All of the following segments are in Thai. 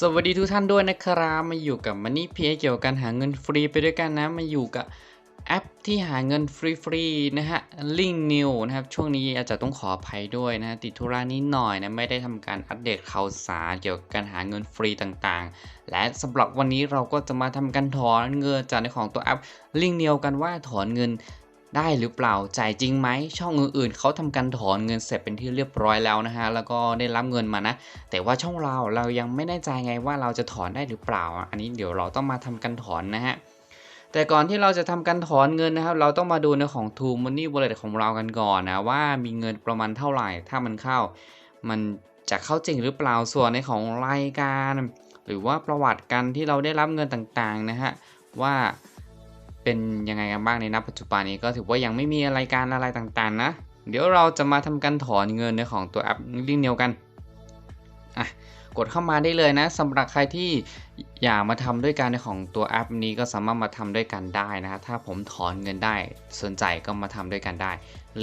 สวัสดีทุกท่านด้วยนะครับมาอยู่กับมันนี่เพียเกี่ยวกับการหาเงินฟรีไปด้วยกันนะมาอยู่กับแอปที่หาเงินฟรีๆนะฮะลิงนิวนะครับ ช่วงนี้อาจจะต้องขออภัยด้วยนะติดธุระนิดหน่อยนะไม่ได้ทำการอัปเดตข่าวสารเกี่ยวกับการหาเงินฟรีต่างๆ และสำหรับวันนี้เราก็จะมาทำการถอนเงินจากในของตัวแอปลิงนิวกันว่าถอนเงิน ได้หรือเปล่าจ่ายจริงไหมช่องอื่นๆเขาทำการถอนเงินเสร็จเป็นที่เรียบร้อยแล้วนะฮะแล้วก็ได้รับเงินมานะ แต่ว่าช่องเราเรายังไม่แน่ใจไงว่าเราจะถอนได้หรือเปล่า อันนี้เดี๋ยวเราต้องมาทำการถอนนะฮะแต่ก่อนที่เราจะทำการถอนเงินนะครับ เราต้องมาดูในของ True Money Wallet ของเรากันก่อนนะว่ามีเงินประมาณเท่าไหร่ ถ้ามันเข้า มันจะเข้าจริงหรือเปล่าส่วนในของรายการ หรือว่าประวัติการที่เราได้รับเงินต่างๆนะฮะว่า เป็นยังไงกันบ้างในณปัจจุบันนี้ก็ถือว่ายังไม่มีรายการอะไรต่างๆ นะ เดี๋ยวเราจะมาทำการถอนเงินในของตัวแอปลิงเนียวกันอะกดเข้ามาได้เลยนะสำหรับใครที่อยากมาทำด้วยกันในของตัวแอปนี้ก็สามารถมาทำด้วยกันได้นะ ถ้าผมถอนเงินได้สนใจก็มาทำด้วยกันได้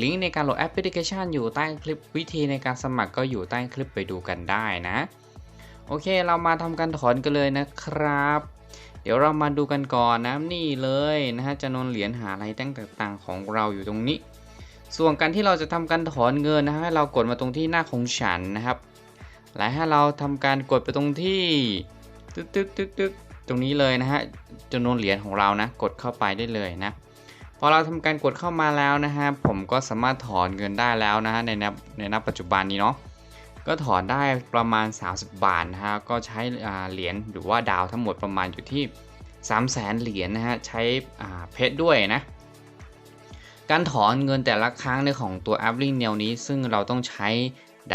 ลิงก์ในการโหลดแอปพลิเคชันอยู่ใต้คลิปวิธีในการสมัครก็อยู่ใต้คลิปไปดูกันได้นะ โอเคเรามาทำการถอนกันเลยนะครับ เดี๋ยวเรามาดูกันก่อนนะนี่เลยนะฮะจำนวนเหรียญหาอะไรต่างๆของเราอยู่ตรงนี้ ส่วนการที่เราจะทำการถอนเงินนะฮะเรากดมาตรงที่หน้าของฉันนะครับ และให้เราทำการกดไปตรงที่ตึ๊กตึ๊กตึ๊กตึ๊กตรงนี้เลยนะฮะจำนวนเหรียญของเรานะ กดเข้าไปได้เลยนะพอเราทำการกดเข้ามาแล้วนะฮะผมก็สามารถถอนเงินได้แล้วนะฮะในในนับปัจจุบันนี้เนาะ ก็ถอนได้ประมาณ 30 บาทนะฮะก็ใช้เหรียญหรือว่าดาวทั้งหมดประมาณอยู่ที่3 0 0แสนเหรียญนะฮะใช้เพชรด้วยนะการถอนเงินแต่ละครั้งในของตัวแอปลิงแนวนี้ ซึ่งเราต้องใช้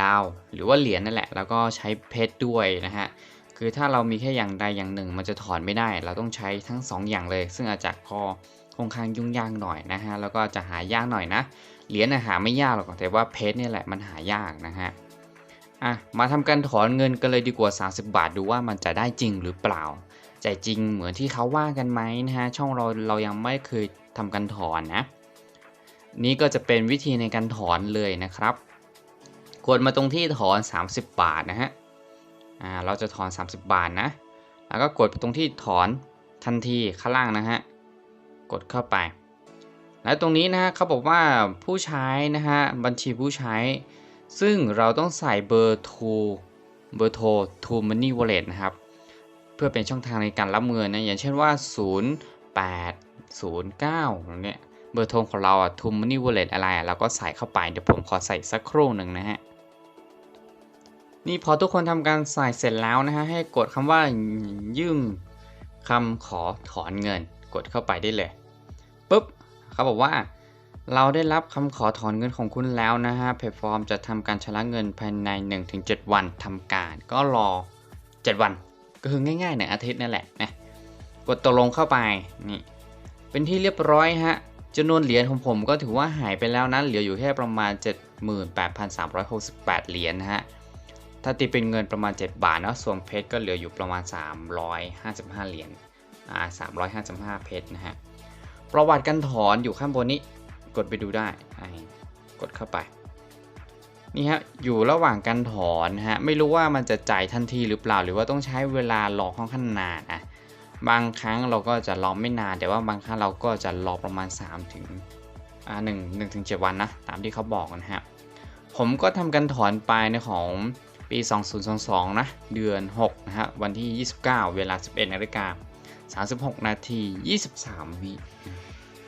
ดาว หรือว่าเหรียญนั่นแหละ แล้วก็ใช้เพชรด้วยนะฮะคือถ้าเรามีแค่อย่างใดอย่างหนึ่ง มันจะถอนไม่ได้ เราต้องใช้ทั้ง 2 อย่างเลย ซึ่งอาจจะพอค่อนข้างยุ่งยากหน่อยนะฮะแล้วก็จะหายากหน่อยนะเหรียญหาไม่ยากหรอกแต่ว่าเพชรนี่แหละมันหายากนะฮะ อะมาทำการถอนเงินกันเลยดีกว่า 30 บาทดูว่ามันจะได้จริงหรือเปล่าใจจริงเหมือนที่เขาว่ากันไหมนะฮะช่องเราเรายังไม่เคยทำการถอนนะ นี่ก็จะเป็นวิธีในการถอนเลยนะครับกดมาตรงที่ถอน 30 บาทนะฮะอ่าเราจะถอน 30 บาทนะ แล้วก็กดไปตรงที่ถอนทันทีข้างล่างนะฮะกดเข้าไป แล้วตรงนี้นะฮะเขาบอกว่าผู้ใช้นะฮะบัญชีผู้ใช้ ซึ่งเราต้องใส่เบอร์โทรเบอร์โทร to money wallet นะครับ เพื่อเป็นช่องทางในการรับเงินนะ อย่างเช่นว่า 0 8 0 9เนี่ยเบอร์โทรของเราอะ to money wallet อะไรเราก็ใส่เข้าไปเดี๋ยวผมขอใส่สักครู่หนึ่งนะฮะนี่พอทุกคนทำการใส่เสร็จแล้วนะฮะให้กดคำว่ายื่นคำขอถอนเงิน กดเข้าไปได้เลยปุ๊บเขาบอกว่า เราได้รับคำขอถอนเงินของคุณแล้วนะฮะแพลตฟอร์มจะทำการชำระเงินภายใน 1-7 วันทำการ ก็รอ 7 วัน ก็คือง่ายๆในอาทิตย์นั่นแหละนะกดตกลงเข้าไปนี่เป็นที่เรียบร้อยฮะจำนวนเหรียญของผมก็ถือว่าหายไปแล้วนะเหลืออยู่แค่ประมาณ 78,368 เหรียญนะฮะถ้าตีเป็นเงินประมาณ 7 บาทนะส่วนเพชรก็เหลืออยู่ประมาณ 355 เหรียญอ่า355 เพชรนะฮะประวัติการถอนอยู่ข้างบนนี้ กดไปดูได้กดเข้าไป นี่ฮะ อยู่ระหว่างการถอนฮะ ไม่รู้ว่ามันจะจ่ายทันทีหรือเปล่า หรือว่าต้องใช้เวลารอค่อนข้างนานอะ บางครั้งเราก็จะรอไม่นาน แต่ว่าบางครั้งเราก็จะรอประมาณ 3 ถึงอ่าหนึ่งหนึ่งถึงเจ็ดวันนะ ตามที่เขาบอกนะฮะ ผมก็ทำการถอนไปในของปี 2022 นะ เดือน 6 นะฮะ วันที่ 29 เวลา 11นาฬิกา36 นาที 23วิ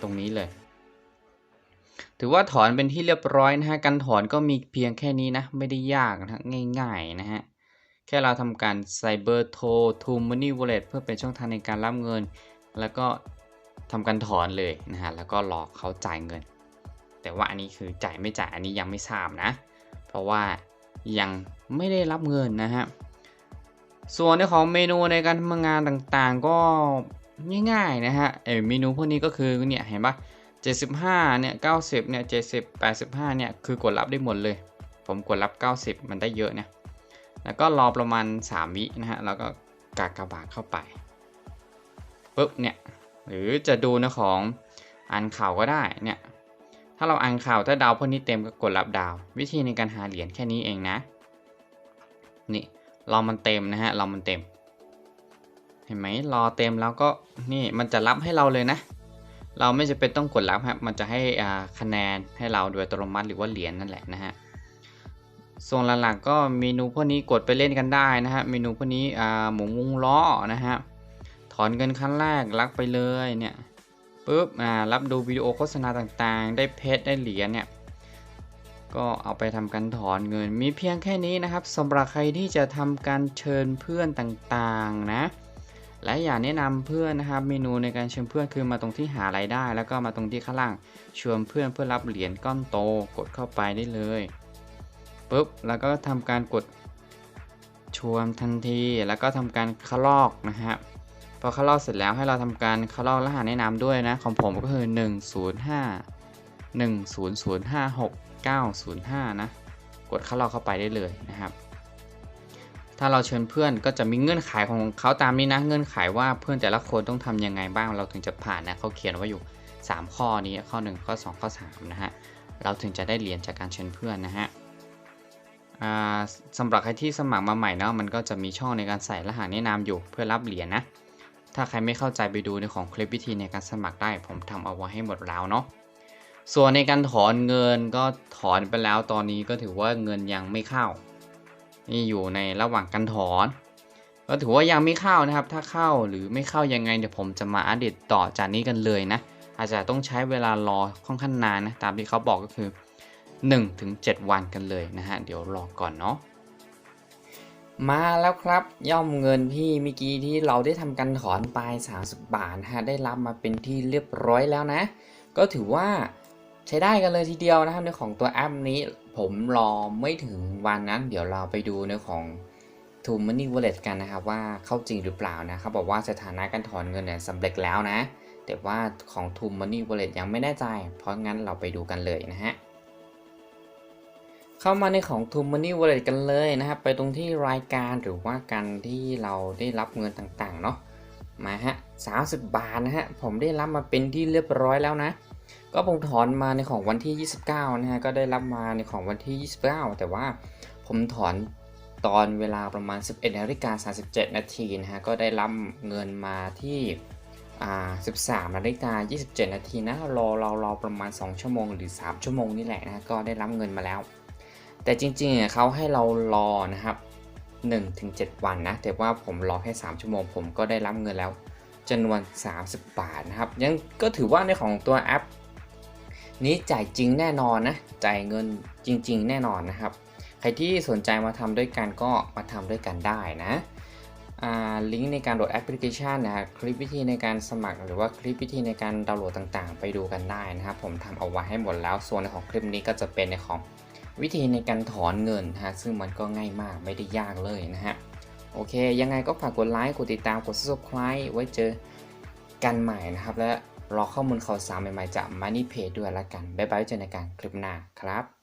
ตรงนี้เลย ถือว่าถอนเป็นที่เรียบร้อยนะฮะ การถอนก็มีเพียงแค่นี้นะ ไม่ได้ยากนะง่ายๆนะฮะ แค่เราทำการใส่เบอร์โทร to money wallet เพื่อเป็นช่องทางในการรับเงิน แล้วก็ทำการถอนเลยนะฮะ แล้วก็รอเขาจ่ายเงิน แต่ว่าอันนี้คือจ่ายไม่จ่ายอันนี้ยังไม่ทราบนะ เพราะว่ายังไม่ได้รับเงินนะฮะ ส่วนในของเมนูในการทำงานต่างๆก็ง่ายๆนะฮะ เอเมนูพวกนี้ก็คือเนี่ยเห็นปะ 75เนี่ย90เนี่ย70 85เนี่ยคือกดรับได้หมดเลย ผมกดรับ 90 มันได้เยอะเนี่ยแล้วก็รอประมาณ 3 วินะฮะแล้วก็กากระบาดเข้าไปปุ๊บเนี่ยหรือจะดูนะของอ่านข่าวก็ได้เนี่ยถ้าเราอ่านข่าวถ้าดาวพวกนี้เต็มก็กดรับดาว วิธีในการหาเหรียญแค่นี้เองนะนี่รามันเต็มนะฮะรามันเต็ม เห็นไหมรอเต็มแล้วก็นี่มันจะรับให้เราเลยนะ เราไม่จะเป็นต้องกดรับครับ มันจะให้คะแนนให้เราโดยอัตโนมัติหรือว่าเหรียญนั่นแหละนะฮะ ส่วนหลักๆก็เมนูพวกนี้กดไปเล่นกันได้นะฮะ เมนูพวกนี้หมุนวงล้อนะฮะ ถอนเงินครั้งแรกลักไปเลยเนี่ยปุ๊บรับดูวิดีโอโฆษณาต่างๆ ได้เพชรได้เหรียญเนี่ย ก็เอาไปทำการถอนเงิน มีเพียงแค่นี้นะครับสำหรับใครที่จะทำการเชิญเพื่อนต่างๆนะ และอย่าแนะนำเพื่อนนะครับเมนูในการเชิญเพื่อนคือมาตรงที่หารายได้ แล้วก็มาตรงที่ข้างล่างชวนเพื่อนเพื่อรับเหรียญก้อนโตกดเข้าไปได้เลยปุ๊บแล้วก็ทำการกดชวนทันทีแล้วก็ทำการคลอกนะฮะพอคลอกเสร็จแล้วให้เราทำการคลอกรหัสแนะนำด้วยนะของผมก็คือ 105 10056 905 นะกดเข้ารอบเข้าไปได้เลยนะครับ ถ้าเราเชิญเพื่อนก็จะมีเงื่อนไขของเขาตามนี้นะเงื่อนไขว่าเพื่อนแต่ละคนต้องทำยังไงบ้างเราถึงจะผ่านนะเขาเขียนไว้อยู่ 3 ข้อนี้ข้อ 1 ข้อ 2 ข้อ 3 นะฮะเราถึงจะได้เหรียญจากการเชิญเพื่อนนะฮะสำหรับใครที่สมัครมาใหม่เนาะมันก็จะมีช่องในการใส่รหัสแนะนำอยู่เพื่อรับเหรียญนะถ้าใครไม่เข้าใจไปดูในของคลิปวิธีในการสมัครได้ ผมทำเอาไว้ให้หมดแล้วเนาะส่วนในการถอนเงินก็ถอนไปแล้วตอนนี้ก็ถือว่าเงินยังไม่เข้า นี่อยู่ในระหว่างการถอน ก็ถือว่ายังไม่เข้านะครับ ถ้าเข้าหรือไม่เข้ายังไงเดี๋ยวผมจะมาอัปเดตต่อจากนี้กันเลยนะ อาจจะต้องใช้เวลารอค่อนข้างนานนะ ตามที่เขาบอกก็คือ 1-7 วันกันเลยนะฮะ เดี๋ยวรอก่อนเนาะมาแล้วครับย่อมเงินที่เมื่อกี้ที่เราได้ทำการถอนไป 30 บาทฮะได้รับมาเป็นที่เรียบร้อยแล้วนะ ก็ถือว่าใช้ได้กันเลยทีเดียวนะครับในของตัวแอปนี้ ผมรอไม่ถึงวันนั้น เดี๋ยวเราไปดูในของ t o Money Wallet กันนะครับว่าเข้าจริงหรือเปล่านะเขาบอกว่าสถานะการถอนเงินเนี่ยสำเร็จแล้วนะ แต่ว่าของ t o Money Wallet ยังไม่แน่ใจ เพราะงั้นเราไปดูกันเลยนะฮะเข้ามาในของ t o Money Wallet กันเลยนะครับ ไปตรงที่รายการหรือว่าการที่เราได้รับเงินต่างๆเนาะมาฮะ30 บาทนะฮะผมได้รับมาเป็นที่เรียบร้อยแล้วนะ ก็ผมถอนมาในของวันที่ 29 นะฮะ ก็ได้รับมาในของวันที่ 29 แต่ว่าผมถอนตอนเวลาประมาณ 11นาฬิกา37 นาทีนะฮะ ก็ได้รับเงินมาที่13นาฬิกา27 นาทีนะรอเรารอประมาณ 2 ชั่วโมงหรือ 3 ชั่วโมงนี่แหละนะก็ได้รับเงินมาแล้ว แต่จริงๆเขาให้เรารอนะครับ1-7 วันนะ แต่ว่าผมรอแค่ 3 ชั่วโมง ผมก็ได้รับเงินแล้วจำนวน 30 บาทนะครับ ยังก็ถือว่าในของตัวแอป นี้จ่ายจริงแน่นอนนะ จ่ายเงินจริง ๆ แน่นอนนะครับ ใครที่สนใจมาทำด้วยกันก็มาทำด้วยกันได้นะลิงก์ในการโหลดแอปพลิเคชันนะครับคลิปวิธีในการสมัคร หรือว่าคลิปวิธีในการดาวน์โหลดต่างๆ ไปดูกันได้นะครับ ผมทำเอาไว้ให้หมดแล้ว ส่วนในของคลิปนี้ก็จะเป็นในของวิธีในการถอนเงินนะฮะซึ่งมันก็ง่ายมากไม่ได้ยากเลยนะฮะโอเค ยังไงก็ฝากกดไลค์กดติดตามกด subscribe ไว้เจอกันใหม่นะครับ และ รอข้อมูลข่าวสารใหม่ๆจาก Money Pay ด้วยละกัน บ๊ายบายเจอในการคลิปหน้าครับ